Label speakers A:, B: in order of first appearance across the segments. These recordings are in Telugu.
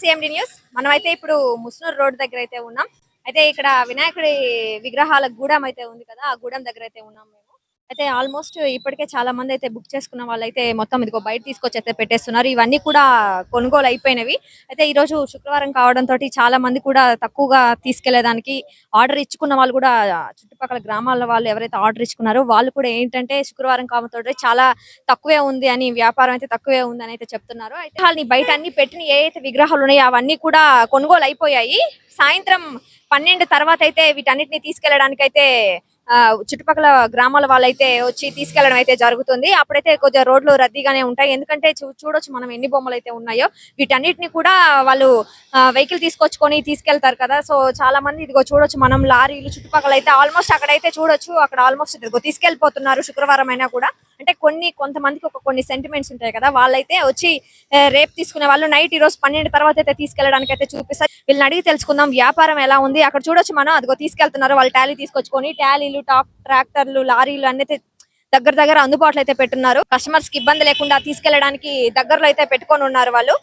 A: సిఎండి న్యూస్ మనం అయితే ఇప్పుడు ముస్నూర్ రోడ్ దగ్గర అయితే ఉన్నాం. అయితే ఇక్కడ వినాయకుడి విగ్రహాల గూడెం అయితే ఉంది కదా ఆ గూడెం దగ్గర అయితే ఉన్నాం మేము. అయితే ఆల్మోస్ట్ ఇప్పటికే చాలా మంది అయితే బుక్ చేసుకున్న వాళ్ళు అయితే మొత్తం ఇదిగో బయట తీసుకొచ్చి అయితే పెట్టేస్తున్నారు. ఇవన్నీ కూడా కొనుగోలు అయిపోయినవి అయితే ఈ రోజు శుక్రవారం కావడంతో చాలా మంది కూడా తక్కువగా తీసుకెళ్ళేదానికి ఆర్డర్ ఇచ్చుకున్న వాళ్ళు కూడా చుట్టుపక్కల గ్రామాల వాళ్ళు ఎవరైతే ఆర్డర్ ఇచ్చుకున్నారో వాళ్ళు కూడా ఏంటంటే శుక్రవారం కావడంతో చాలా తక్కువే ఉంది అని వ్యాపారం అయితే తక్కువే ఉంది అని అయితే చెప్తున్నారు. అయితే వాళ్ళని బయట అన్ని పెట్టిన ఏ అయితే విగ్రహాలు ఉన్నాయో అవన్నీ కూడా కొనుగోలు అయిపోయాయి సాయంత్రం పన్నెండు తర్వాత అయితే వీటన్నిటిని తీసుకెళ్ళడానికి అయితే చుట్టుపక్కల గ్రామాల వాళ్ళైతే వచ్చి తీసుకెళ్ళడం అయితే జరుగుతుంది. అప్పుడైతే కొద్దిగా రోడ్లు రద్దీగానే ఉంటాయి. ఎందుకంటే చూ- చూడొచ్చు మనం ఎన్ని బొమ్మలు అయితే ఉన్నాయో. వీటన్నిటిని కూడా వాళ్ళు వెహికల్ తీసుకొచ్చుకొని తీసుకెళ్తారు కదా. సో చాలా మంది ఇదిగో చూడొచ్చు మనం లారీలు చుట్టుపక్కల అయితే ఆల్మోస్ట్ అక్కడైతే చూడొచ్చు. అక్కడ ఆల్మోస్ట్ ఇదిగో తీసుకెళ్ళిపోతున్నారు శుక్రవారం అయినా కూడా. అంటే కొన్ని కొంతమందికి ఒక కొన్ని సెంటిమెంట్స్ ఉంటాయి కదా వాళ్ళైతే వచ్చి రేపు తీసుకునే వాళ్ళు నైట్ ఈ రోజు పన్నెండు తర్వాత అయితే తీసుకెళ్ళడానికి అయితే చూపిస్తారు. వీళ్ళని అడిగి తెలుసుకుందాం వ్యాపారం ఎలా ఉంది? అక్కడ చూడొచ్చు మనం అదిగో తీసుకెళ్తున్నారు వాళ్ళు టాలీ తీసుకొచ్చుకొని టాలీలు టాప్ ట్రాక్టర్లు లారీలు అన్ని అయితే దగ్గర దగ్గర అందుబాటులో అయితే పెట్టున్నారు. కస్టమర్స్కి ఇబ్బంది లేకుండా తీసుకెళ్ళడానికి దగ్గరలో అయితే పెట్టుకొని ఉన్నారు వాళ్ళు.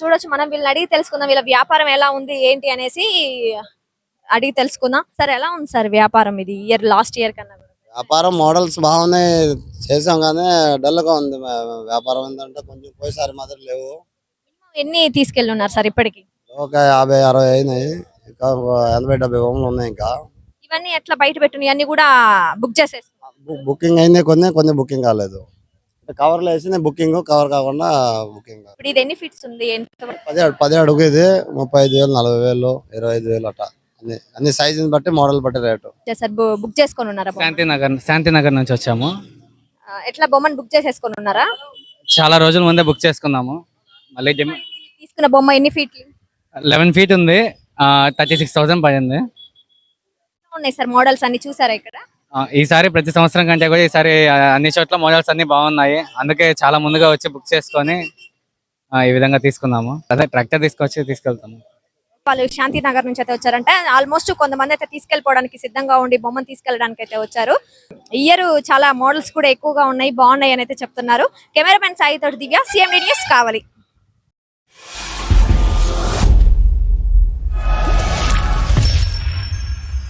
A: చూడొచ్చు మనం వీళ్ళని అడిగి తెలుసుకుందాం వీళ్ళ వ్యాపారం ఎలా ఉంది ఏంటి? అనేసి అడిగి తెలుసుకుందాం. సార్ ఎలా ఉంది సార్ వ్యాపారం ఇది? ఇయర్ లాస్ట్ ఇయర్ కన్నా?
B: వ్యాపారం మోడల్స్ బాగున్నాయి చేసాం కానీ డల్గా ఉంది వ్యాపారం. ఏంటంటే కొంచెం పోయిసారి మాత్రం లేవు.
A: ఎన్ని తీసుకెళ్ళి ఉన్నారు సార్ ఇప్పటికి?
B: ఒక యాభై అరవై అయినాయి. ఇంకా ఎనభై డెబ్బై ఓమ్లు ఉన్నాయి ఇంకా.
A: ఇవన్నీ ఎట్లా బయట పెట్టుని? అన్ని కూడా బుక్
B: బు- బుకింగ్ అయింది కొన్ని కొన్ని బుకింగ్ కాలేదు. కవర్లో వేసింది బుకింగ్ కవర్ కాకుండా బుకింగ్
A: ఇప్పుడు ఇది ఎన్ని ఫీట్స్ ఉంది?
B: పది అడుగు ఇది. ముప్పై ఐదు వేలు నలభై వేలు ఇరవై ఐదు వేలు అట్లా అన్ని అన్ని సైజుని బట్టి మోడల్ బట్టి రేటు
A: సార్ బుక్ చేసుకొని ఉన్నారా బొమ్మ?
C: శాంతినగర్ శాంతినగర్ నుంచి వచ్చాము.
A: ఆ, ఎట్లా బొమ్మను బుక్ చేసేసుకొని ఉన్నారా?
C: చాలా రోజుల ముందే బుక్ చేసుకున్నాము. మళ్ళీ
A: తీసుకున్న బొమ్మ? ఎన్ని ఫీట్లు
C: లెవెన్ ఫీట్ ఉంది. థర్టీ సిక్స్ థౌసండ్ పడింది.
A: ఉన్నాయి సార్ మోడల్స్ అన్ని చూసారా ఇక్కడ?
C: ఆ, ఈసారి ప్రతి సంవత్సరం కంటే కూడా ఈసారి ఆ, అన్ని చోట్ల మోడల్స్ అన్ని బాగున్నాయి. అందుకే చాలా ముందుగా వచ్చి బుక్ చేసుకొని ఆ, ఈ విధంగా తీసుకున్నాము. అదే ట్రాక్టర్ తీసుకొచ్చి తీసుకెళ్తాము.
A: వాళ్ళు శాంతి నగర్ నుంచి అయితే వచ్చారంటే ఆల్మోస్ట్ కొంతమంది అయితే తీసుకెళ్ళిపోవడానికి సిద్ధంగా ఉండి బొమ్మను తీసుకెళ్ళడానికి అయితే వచ్చారు. ఇయర్ చాలా మోడల్స్ కూడా ఎక్కువగా ఉన్నాయి బాగున్నాయి అని అయితే చెప్తున్నారు. కెమెరామెన్ సాయి తోటి దివ్య సిఎండి న్యూస్ కావాలి.